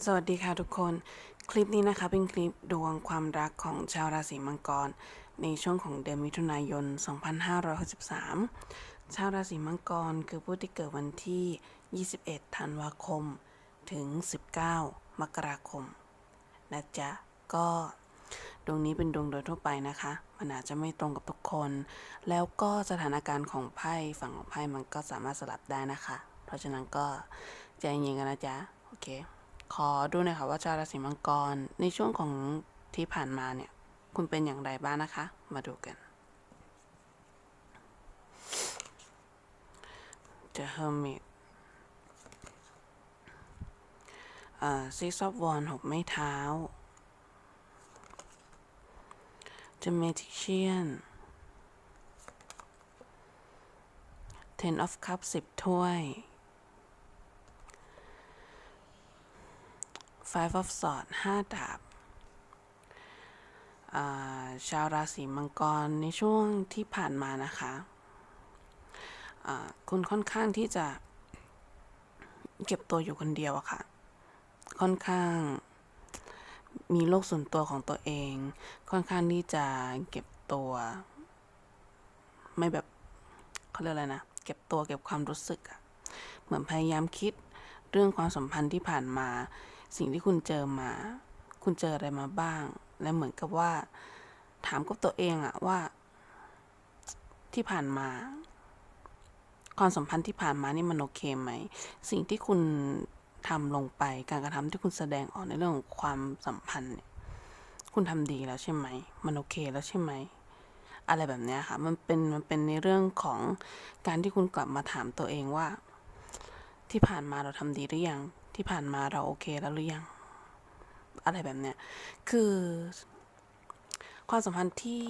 สวัสดีค่ะทุกคน คลิปนี้นะคะเป็นคลิปดวงความรักของชาวราศีมังกร ในช่วงของเดือนมิถุนายน 2563 ชาวราศีมังกรคือผู้ที่เกิดวันที่ 21 ธันวาคม ถึง 19 มกราคม นะจ๊ะ ก็ดวงนี้เป็นดวงโดยทั่วไปนะคะ มันอาจจะไม่ตรงกับทุกคน แล้วก็สถานการณ์ของไพ่ฝั่งของไพ่มันก็สามารถสลับได้นะคะ เพราะฉะนั้นก็ใจเย็นๆกันนะจ๊ะ โอเค ขอดูหน่อยค่ะว่าชาวราศีมังกรในช่วงของที่ผ่านมาเนี่ย คุณเป็นอย่างไรบ้างนะคะ มาดูกัน The Hermit อ่า Six of Wands หกไม้เท้า The Magician Ten of Cups สิบถ้วย Five of Swords ห้าดาบชาวราศีมังกรในช่วงที่ผ่านมานะคะคุณค่อนข้างที่จะเก็บตัวอยู่คนเดียวอะค่ะ ค่อนข้างมีโลกส่วนตัวของตัวเอง ค่อนข้างที่จะเก็บตัว ไม่แบบเขาเรียกอะไรนะ เก็บตัวเก็บความรู้สึกอะเหมือนพยายามคิดเรื่องความสัมพันธ์ที่ผ่านมา สิ่งที่คุณเจอมา คุณเจออะไรมาบ้าง และเหมือนกับว่า ถามกับตัวเองอะว่า ที่ผ่านมา ความสัมพันธ์ที่ผ่านมานี่มันโอเคไหม สิ่งที่คุณทำลงไปการกระทำที่คุณแสดงออกในเรื่องของความสัมพันธ์เนี่ย คุณทำดีแล้วใช่ไหม มันโอเคแล้วใช่ไหม อะไรแบบนี้ค่ะ มันเป็นมันเป็นในเรื่องของการที่คุณกลับมาถามตัวเองว่า ที่ผ่านมาเราทำดีหรือยัง ที่ผ่านมาเราโอเคแล้วหรือยัง อะไรแบบเนี้ย คือ ความสัมพันธ์ที่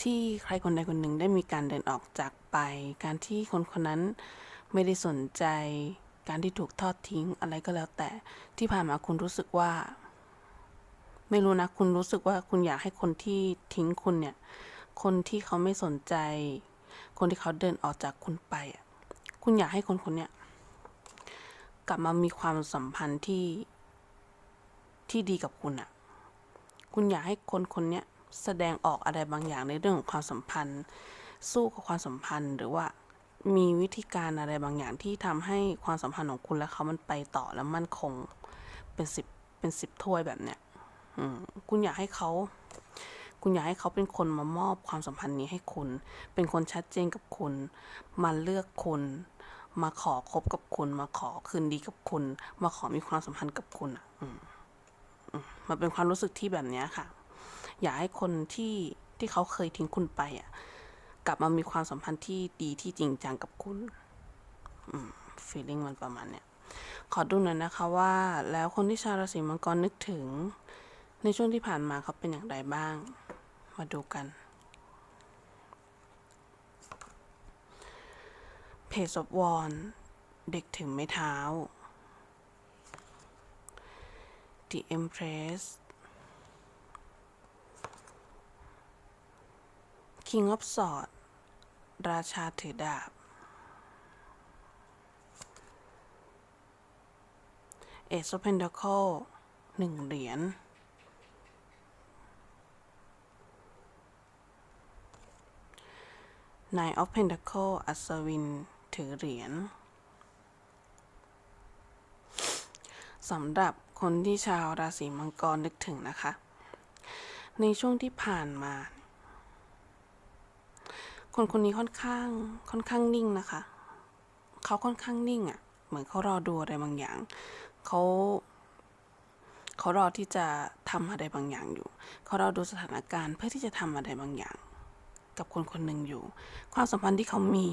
ที่ใครคนใดคนหนึ่งได้มีการเดินออกจากไป การที่คนคนนั้นไม่ได้สนใจ การที่ถูกทอดทิ้งอะไรก็แล้วแต่ที่ผ่านมาคุณรู้สึกว่า ไม่รู้นะคุณรู้สึกว่าคุณอยากให้คนที่ทิ้งคุณเนี่ย คนที่เขาไม่สนใจ คนที่เขาเดินออกจากคุณไปอะคุณอยากให้คนคนเนี้ย กลับมามีความสัมพันธ์ที่ที่ดีกับคุณอะคุณอยากให้คนคนเนี้ยแสดงออกอะไรบางอย่างในเรื่องของความสัมพันธ์ สู้กับความสัมพันธ์หรือว่ามีวิธีการอะไรบางอย่างที่ทำให้ความสัมพันธ์ของคุณและเขามันไปต่อแล้วมั่นคงเป็นสิบเป็นสิบถ้วยแบบเนี้ยอืมคุณอยากให้เขา คุณอยากให้เขาเป็นคนมามอบความสัมพันธ์นี้ให้คุณ เป็นคนชัดเจนกับคุณ มาเลือกคุณ มาขอคบกับคุณ มาขอคืนดีกับคุณ มาขอมีความสัมพันธ์กับคุณอะอืมันเป็นความรู้สึกที่แบบนี้ค่ะ อยากให้คนที่ที่เขาเคยทิ้งคุณไปอะ กลับมามีความสัมพันธ์ที่ดีที่จริงจังกับคุณอืม feeling มันประมาณเนี้ยขอดูหน่อยนะคะว่า แล้วคนที่ชาวราศีมังกรนึกถึง ในช่วงที่ผ่านมาเขาเป็นอย่างไรบ้าง มาดูกัน เพจ of w a n เด็กถึงไม่เท้า The Empress King of Swords ราชาถือดาบ Ace of Pentacle หนึ่งเหรียญ Nine of Pentacle อัศวิน ถือเหรียญสำหรับคนที่ชาวราศีมังกรนึกถึงนะคะ ในช่วงที่ผ่านมา คนคนนี้ค่อนข้างค่อนข้างนิ่งนะคะ เขาค่อนข้างนิ่งอะ่ะ เหมือนเขารอดูอะไรบางอย่างเขาเขารอที่จะทำอะไรบางอย่างอยู่ เขารอดูสถานการณ์เพื่อที่จะทำอะไรบางอย่าง กับคนคนหนึ่งอยู่ ความสัมพันธ์ที่เขามี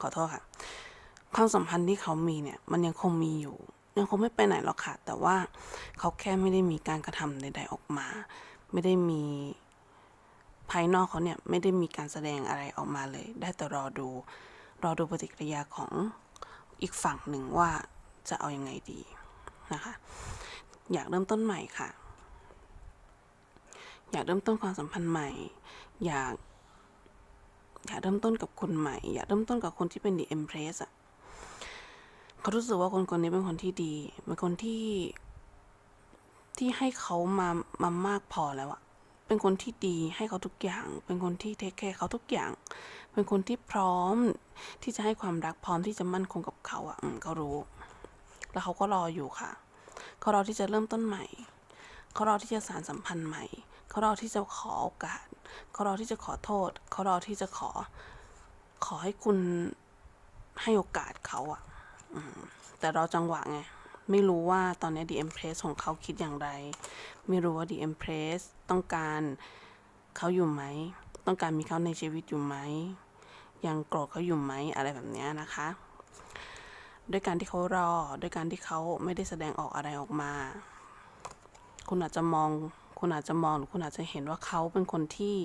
ขอโทษค่ะ ความสัมพันธ์ที่เขามีเนี่ย มันยังคงมีอยู่ ยังคงไม่ไปไหนหรอกค่ะ แต่ว่าเขาแค่ไม่ได้มีการกระทำใด ๆออกมา ไม่ได้มีภายนอกเขาเนี่ยไม่ได้มีการแสดงอะไรออกมาเลย ได้แต่รอดู รอดูปฏิกิริยาของอีกฝั่งหนึ่งว่าจะเอาอยัางไงดีนะคะ อยากเริ่มต้นใหม่ค่ะ อยากเริ่มต้นความสัมพันธ์ใหม่ อยาก อย่าเริ่มต้นกับคนใหม่ อย่าเริ่มต้นกับคนที่เป็น The Empress อะเขารู้สึกว่าคนคนนี้เป็นคนที่ดี เป็นคนที่ ที่ให้เขามามามากพอแล้วอะเป็นคนที่ดีให้เขาทุกอย่าง เป็นคนที่เทคแคร์เขาทุกอย่าง เป็นคนที่พร้อมที่จะให้ความรักพร้อมที่จะมั่นคงกับเขาอะเขารู้ แล้วเขาก็รออยู่ค่ะ เขารอที่จะเริ่มต้นใหม่ เขารอที่จะสารสัมพันธ์ใหม่ เขารอที่จะขอโอกาส เขารอที่จะขอโทษ เขารอที่จะขอ ขอให้คุณให้โอกาสเขาอะแต่รอจังหวะไง ไม่รู้ว่าตอนนี้ The Empress ของเขาคิดอย่างไร ไม่รู้ว่า The Empress ต้องการเขาอยู่ไหม ต้องการมีเขาในชีวิตอยู่ไหม ยังโกรธเขาอยู่ไหม อะไรแบบนี้นะคะ ด้วยการที่เขารอ ด้วยการที่เขาไม่ได้แสดงออกอะไรออกมา คุณอาจจะมอง คุณอาจจะมองหรือคุณอาจจะเห็นว่าเขาเป็นคนที่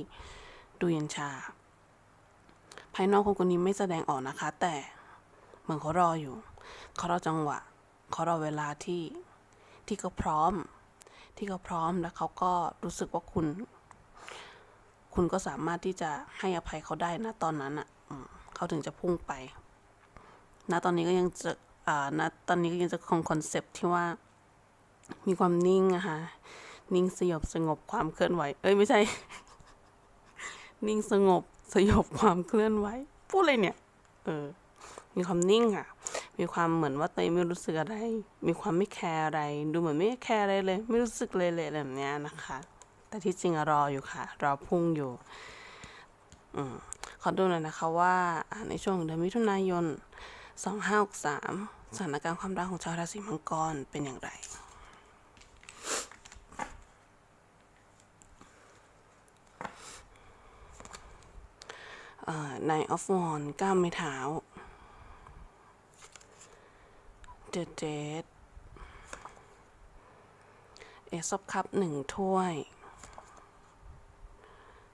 ดูเย็นชา ภายนอกคนคนนี้ไม่แสดงออกนะคะ แต่เหมือนเขารออยู่ เขารอจังหวะ เขารอเวลาที่ที่เขาพร้อม ที่เขาพร้อมแล้วเขาก็รู้สึกว่าคุณ คุณก็สามารถที่จะให้อภัยเขาได้นะตอนนั้นอะเขาถึงจะพุ่งไปณตอนนี้ก็ยังจะอ่าณตอนนี้ก็ยังจะคงคอนเซปที่ว่ามีความนิ่งอะคะ นิ่งสยบสงบความเคลื่อนไหว เอ้ยไม่ใช่ นิ่งสงบสยบความเคลื่อนไหว พูดอะไรเนี่ย เออ มีความนิ่งอะมีความเหมือนว่าตัวเองไม่รู้สึกอะไร มีความไม่แคร์อะไร ดูเหมือนไม่แคร์อะไรเลย ไม่รู้สึกเลยเลยแบบเนี้ยนะคะ แต่ที่จริงอรออยู่ค่ะ รอพุ่งอยู่ อืมขอดูหน่อยนะคะว่าอ่าในช่วงเดือนมิถุนายน 2563สถานการณ์ความรักของชาวราศีมังกรเป็นอย่างไร ในออฟวอนก้ามไม้เท้าเดดเดดเอซอบคัพหนึ่งถ้วย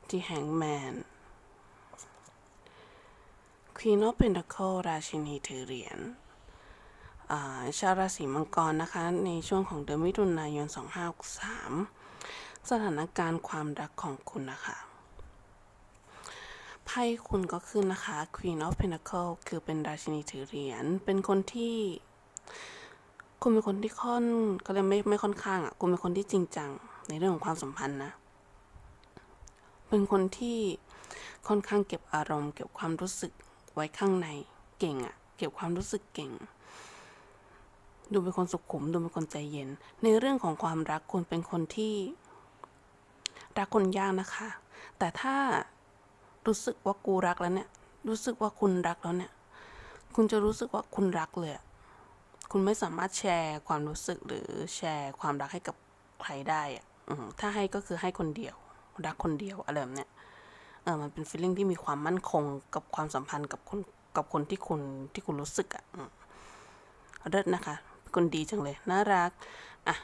ที่แฮงแมนควีนอ f เพน t ค c l e ราชินีถือเหรียญาชาวราศีมังกรนะคะ ในช่วงของเดือนมิถุนายน 2563 สถานการณ์ความรักของคุณนะคะ ไพ่คุณก็ขึ้นนะคะ Queen of Pentacle คือเป็นราชินีถือเหรียญ เป็นคนที่ คุณเป็นคนที่ค่อนก็เลยไม่ไม่ค่อนข้างอะ คุณเป็นคนที่จริงจัง ในเรื่องของความสัมพันธ์นะ เป็นคนที่ค่อนข้างเก็บอารมณ์ เก็บความรู้สึกไว้ข้างในเก่งอะ เก็บความรู้สึกเก่ง ดูเป็นคนสุขุม ดูเป็นคนใจเย็น ในเรื่องของความรักคุณเป็นคนที่ รักคนยากนะคะ แต่ถ้า รู้สึกว่ากูรักแล้วเนี่ย รู้สึกว่าคุณรักแล้วเนี่ย คุณจะรู้สึกว่าคุณรักเลยคุณไม่สามารถแชร์ความรู้สึกหรือแชร์ความรักให้กับใครได้อะอืมถ้าให้ก็คือให้คนเดียว รักคนเดียวอะไรแบบเนี้ยเออมันเป็นฟีลลิ่งที่มีความมั่นคงกับความสัมพันธ์กับคนกับคนที่คุณที่คุณรู้สึกอะอืมเลิศนะคะเป็นคนดีจังเลย น่ารัก อะ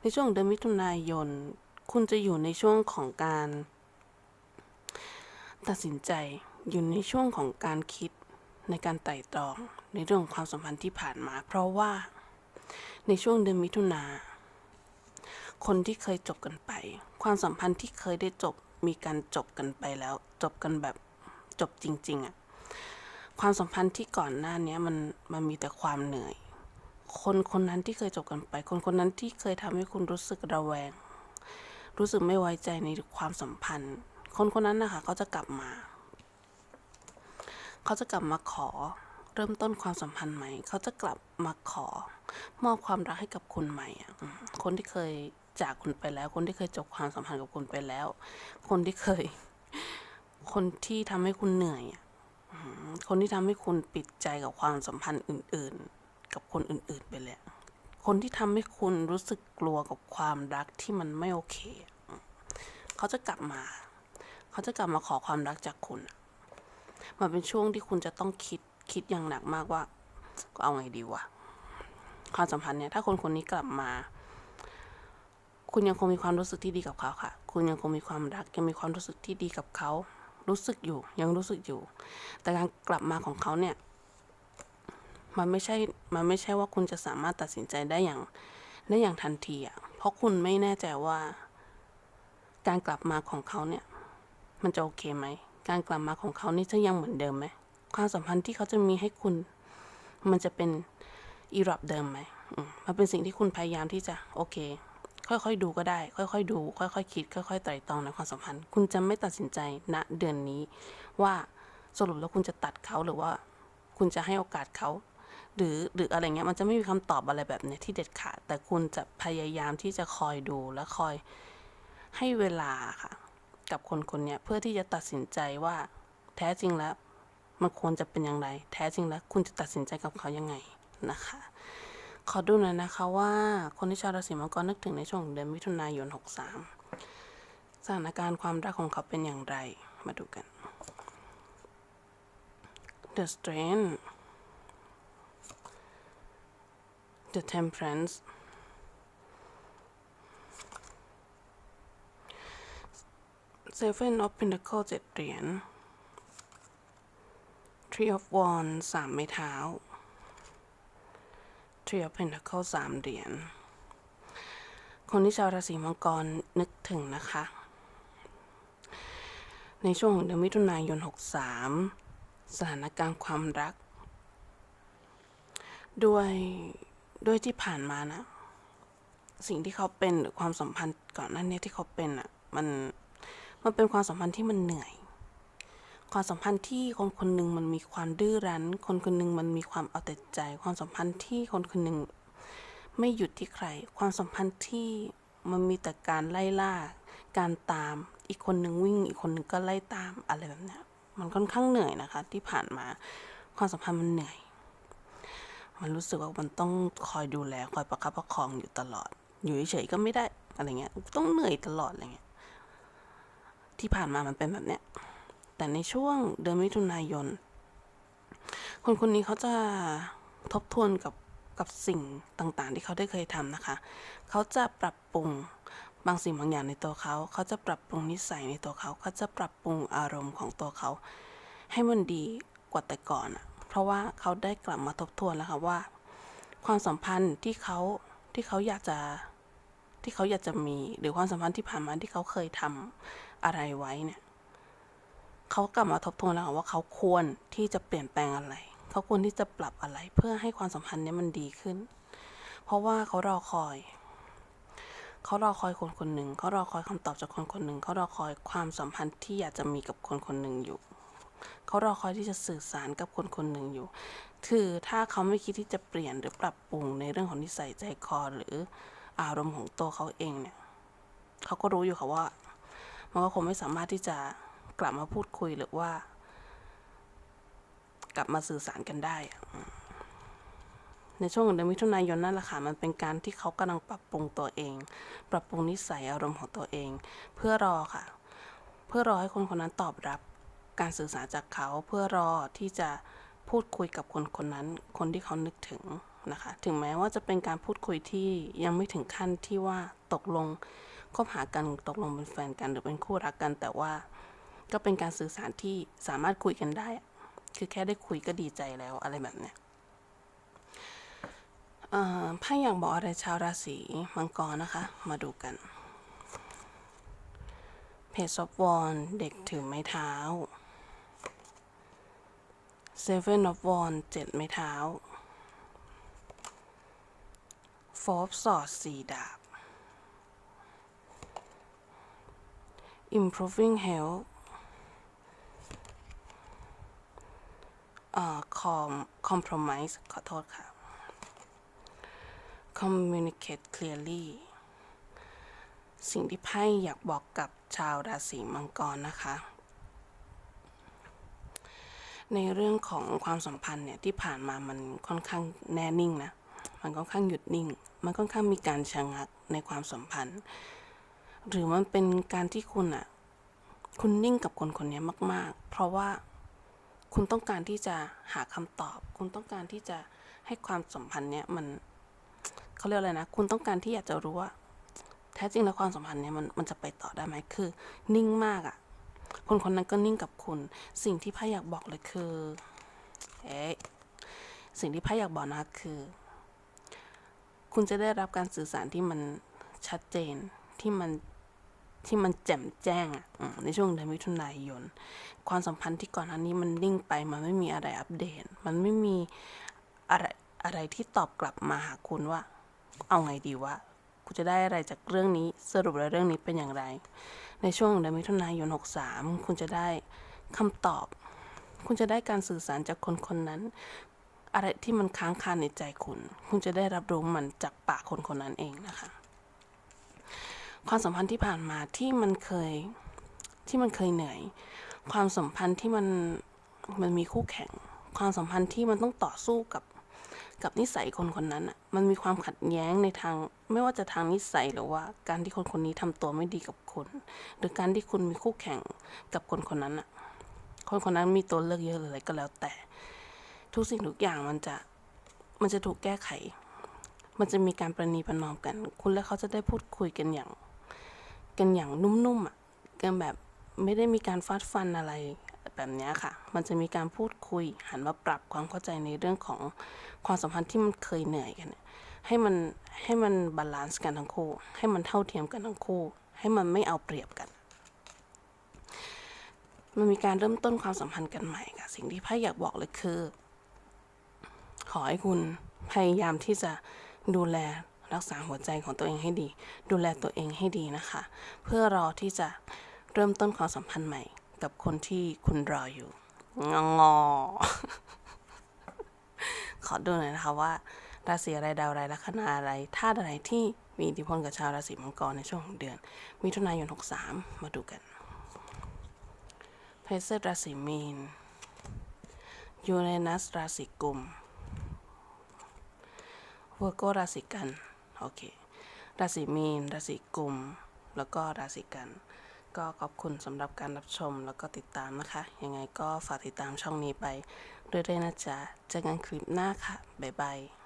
ในช่วงเดือนมิถุนายน คุณจะอยู่ในช่วงของการ ตัดสินใจอยู่ในช่วงของการคิดในการไต่ตรองในเรื่องของความสัมพันธ์ที่ผ่านมา เพราะว่าในช่วงเดือนมิถุนา คนที่เคยจบกันไป ความสัมพันธ์ที่เคยได้จบมีการจบกันไปแล้ว จบกันแบบจบจริง ๆอะความสัมพันธ์ที่ก่อนหน้านี้มันมันมีแต่ความเหนื่อย คนคนนั้นที่เคยจบกันไป คนคนนั้นที่เคยทำให้คุณรู้สึกระแวง รู้สึกไม่ไว้ใจในความสัมพันธ์ คนคนนั้นนะคะเขาจะกลับมา เขาจะกลับมาขอ เริ่มต้นความสัมพันธ์ใหม่ เขาจะกลับมาขอ มอบความรักให้กับคุณใหม่คนที่เคยจากคุณไปแล้ว คนที่เคยจบความสัมพันธ์กับคุณไปแล้ว คนที่เคย คนที่ทำให้คุณเหนื่อยอคนที่ทำให้คุณปิดใจกับความสัมพันธ์อื่น ๆ กับคนอื่น ๆ ไปเลยคนที่ทำให้คุณรู้สึกกลัวกับความรักที่มันไม่โอเค เขาจะกลับมา เขาจะกลับมาขอความรักจากคุณ มันเป็นช่วงที่คุณจะต้องคิดคิดอย่างหนักมากว่าก็เอาไงดีวะความสัมพันธ์เนี่ยถ้าคนคนนี้กลับมา คุณยังคงมีความรู้สึกที่ดีกับเขาค่ะ คุณยังคงมีความรักยังมีความรู้สึกที่ดีกับเขา รู้สึกอยู่ ยังรู้สึกอยู่ แต่การกลับมาของเขาเนี่ย มันไม่ใช่มันไม่ใช่ว่าคุณจะสามารถตัดสินใจได้อย่างได้อย่างทันทีอะเพราะคุณไม่แน่ใจว่า การกลับมาของเขาเนี่ย มันจะโอเคไหม การกลับมาของเขานี่จะยังเหมือนเดิมไหม ความสัมพันธ์ที่เขาจะมีให้คุณ มันจะเป็นอีรับเดิมไหมมันเป็นสิ่งที่คุณพยายามที่จะโอเค ค่อยๆดูก็ได้ ค่อยๆดู ค่อยๆคิด ค่อยๆไตร่ตรองในความสัมพันธ์ คุณจะไม่ตัดสินใจณเดือนนี้ ว่าสรุปแล้วคุณจะตัดเขาหรือว่าคุณจะให้โอกาสเขาหรือหรืออะไรเงี้ยมันจะไม่มีคำตอบอะไรแบบเนี้ยที่เด็ดขาดแต่คุณจะพยายามที่จะคอยดูและคอยให้เวลาค่ะ กับคนคนนี้เพื่อที่จะตัดสินใจว่า แท้จริงแล้ว มันควรจะเป็นอย่างไร แท้จริงแล้ว คุณจะตัดสินใจกับเขายังไงนะคะ ขอดูหน่อยนะคะว่าคนที่ชาวราศีมังกรนึกถึงในช่วงเดือนมิถุนายน 63 สถานการณ์ความรักของเขาเป็นอย่างไร มาดูกัน The Strength The Temperance Seven of Pentacles เจ็ดเหรียญ Three of Wands สามไม้เท้า Three of Pentacles สามเหรียญ คนที่ชาวราศีมังกรนึกถึงนะคะ ในช่วงของเดือนมิถุนายน 63 สถานการณ์ความรัก ด้วยด้วยที่ผ่านมานะ สิ่งที่เขาเป็นหรือความสัมพันธ์ก่อนหน้านี้ที่เขาเป็นอะ มัน มันเป็นความสัมพันธ์ที่มันเหนื่อย ความสัมพันธ์ที่คนคนหนึ่งมันมีความดื้อรั้น คนคนหนึ่งมันมีความเอาแต่ใจ ความสัมพันธ์ที่คนคนหนึ่งไม่หยุดที่ใคร ความสัมพันธ์ที่มันมีแต่การไล่ล่า การตาม อีกคนหนึ่งวิ่ง อีกคนหนึ่งก็ไล่ตามอะไรแบบนี้มันค่อนข้างเหนื่อยนะคะ ที่ผ่านมา ความสัมพันธ์มันเหนื่อย มันรู้สึกว่ามันต้องคอยดูแล คอยประคับประคองอยู่ตลอด อยู่เฉยๆก็ไม่ได้ อะไรเงี้ย ต้องเหนื่อยตลอดอะไรเงี้ย ที่ผ่านมามันเป็นแบบเนี้ย แต่ในช่วงเดือนมิถุนายน คนคนนี้เขาจะทบทวนกับกับสิ่งต่างๆ ที่เขาได้เคยทำนะคะ เขาจะปรับปรุงบางสิ่งบางอย่างในตัวเขา เขาจะปรับปรุงนิสัยในตัวเขา เขาจะปรับปรุงอารมณ์ของตัวเขา ให้มันดีกว่าแต่ก่อนอะเพราะว่าเขาได้กลับมาทบทวนแล้วค่ะว่า ความสัมพันธ์ที่เขาที่เขาอยากจะที่เขาอยากจะมี หรือความสัมพันธ์ที่ผ่านมาที่เขาเคยทำ อะไรไว้เนี่ยเขากลับมาทบทวนแล้วว่าเขาควรที่จะเปลี่ยนแปลงอะไร เขาควรที่จะปรับอะไร เพื่อให้ความสัมพันธ์เนี้มันดีขึ้น เพราะว่าเขารอคอย เขารอคอยคนคนหนึ่งเขารอคอยคำตอบจากคนคนหนึ่งเขารอคอยความสัมพันธ์ที่อยากจะมีกับคนคนหนึ่งอยู่ เขารอคอยที่จะสื่อสารกับคนคนหนึ่งอยู่ คือถ้าเขาไม่คิดที่จะเปลี่ยนหรือปรับปรุงในเรื่องของนิสัยใจคอหรืออารมณ์ของตัวเขาเองเนี่ย เขาก็รู้อยู่ค่ะว่า มันก็คงไม่สามารถที่จะกลับมาพูดคุยหรือว่า กลับมาสื่อสารกันได้ ในช่วงเดือนมิถุนายนนั่นแหละค่ะมันเป็นการที่เขากำลังปรับปรุงตัวเอง ปรับปรุงนิสัยอารมณ์ของตัวเอง เพื่อรอค่ะ เพื่อรอให้คนคนนั้นตอบรับการสื่อสารจากเขาเพื่อรอที่จะพูดคุยกับคนคนนั้น คนที่เขานึกถึง นะคะ ถึงแม้ว่าจะเป็นการพูดคุยที่ยังไม่ถึงขั้นที่ว่าตกลงคบหากันตกลงเป็นแฟนกันหรือเป็นคู่รักกัน แต่ว่าก็เป็นการสื่อสารที่สามารถคุยกันได้ คือแค่ได้คุยก็ดีใจแล้วอะไรแบบเนี้ยเอ่อไพ่อยากบอกอะไรชาวราศีมังกรนะคะ มาดูกัน เพจซอฟวอนเด็กถือไม้เท้า Seven of Wands เจ็ดไม้เท้า Four of Swords สี่ดาบ Improving Health เอ่อ com compromise ขอโทษค่ะ communicate clearly สิ่งที่ไพ่อยากบอกกับชาวราศีมังกรนะคะ ในเรื่องของความสัมพันธ์เนี่ย ที่ผ่านมามันค่อนข้างแน่นิ่งนะ มันค่อนข้างหยุดนิ่ง มันค่อนข้างมีการชะงักในความสัมพันธ์ หรือมันเป็นการที่คุณอะคุณนิ่งกับคนคนนี้มาก ๆ เพราะว่าคุณต้องการที่จะหาคำตอบ คุณต้องการที่จะให้ความสัมพันธ์เนี้ยมันเขาเรียกอะไรนะ คุณต้องการที่อยากจะรู้ว่าแท้จริงแล้วความสัมพันธ์เนี้ยมันมันจะไปต่อได้ไหมคือ นิ่งมากอะคนคนนั้นก็นิ่งกับคุณ สิ่งที่พ่อยากบอกเลยคือ เอ๊ะสิ่งที่พ่อยากบอกนะคะคือ คุณจะได้รับการสื่อสารที่มันชัดเจนที่มันที่มันแจ่มแจ้งอะในช่วงเดือนมิถุนายน ความสัมพันธ์ที่ก่อนหน้านี้มันนิ่งไป มันไม่มีอะไรอัปเดต มันไม่มีอะไรอะไรที่ตอบกลับมาหาคุณว่า เอาไงดีวะกูจะได้อะไรจากเรื่องนี้สรุปแล้วเรื่องนี้เป็นอย่างไร ในช่วงเดือนมิถุนายน 63 คุณจะได้คำตอบ คุณจะได้การสื่อสารจากคนคนนั้น อะไรที่มันค้างคาในใจคุณ คุณจะได้รับรู้มันจากปากคนคนนั้นเองนะคะ ความสัมพันธ์ที่ผ่านมาที่มันเคยที่มันเคยเหนื่อย ความสัมพันธ์ที่มันมันมีคู่แข่ง ความสัมพันธ์ที่มันต้องต่อสู้กับกับนิสัยคนคนนั้นอะ มันมีความขัดแย้งในทาง ไม่ว่าจะทางนิสัยหรือว่า การที่คนคนนี้ทำตัวไม่ดีกับคุณหรือการที่คุณมีคู่แข่งกับคนคนนั้นอะ คนคนนั้นมีตัวเลือกเยอะหรืออะไรก็แล้วแต่ ทุกสิ่งทุกอย่างมันจะมันจะถูกแก้ไข มันจะมีการประนีประนอมกัน คุณและเขาจะได้พูดคุยกันอย่าง กันอย่างนุ่มๆอะกันแบบไม่ได้มีการฟาดฟันอะไรแบบเนี้ยค่ะ มันจะมีการพูดคุยหันมาปรับความเข้าใจในเรื่องของความสัมพันธ์ที่มันเคยเหนื่อยกัน ให้มันให้มันบาลานซ์กันทั้งคู่ ให้มันเท่าเทียมกันทั้งคู่ ให้มันไม่เอาเปรียบกัน มันมีการเริ่มต้นความสัมพันธ์กันใหม่ค่ะ สิ่งที่ไพ่อยากบอกเลยคือ ขอให้คุณพยายามที่จะดูแลรักษาหัวใจของตัวเองให้ดี ดูแลตัวเองให้ดีนะคะ เพื่อรอที่จะเริ่มต้นความสัมพันธ์ใหม่ กับคนที่คุณรออยู่ งองอขอดูหน่อยนะคะว่าราศีอะไรดาวอะไรลัคนาอะไรธาตุอะไรที่มีอิทธิพลกับชาวราศีมังกรในช่วงของเดือน มิถุนายน 63 มาดูกันเพเซอร์ราศีมีนยูเรนัสราศีกุม เวอร์โกราศีกัน โอเค ราศีมีน ราศีกุม แล้วก็ราศีกัน ก็ขอบคุณสำหรับการรับชมแล้วก็ติดตามนะคะ ยังไงก็ฝากติดตามช่องนี้ไปเรื่อยๆนะจ๊ะเจอกันคลิปหน้าค่ะ บ๊ายบาย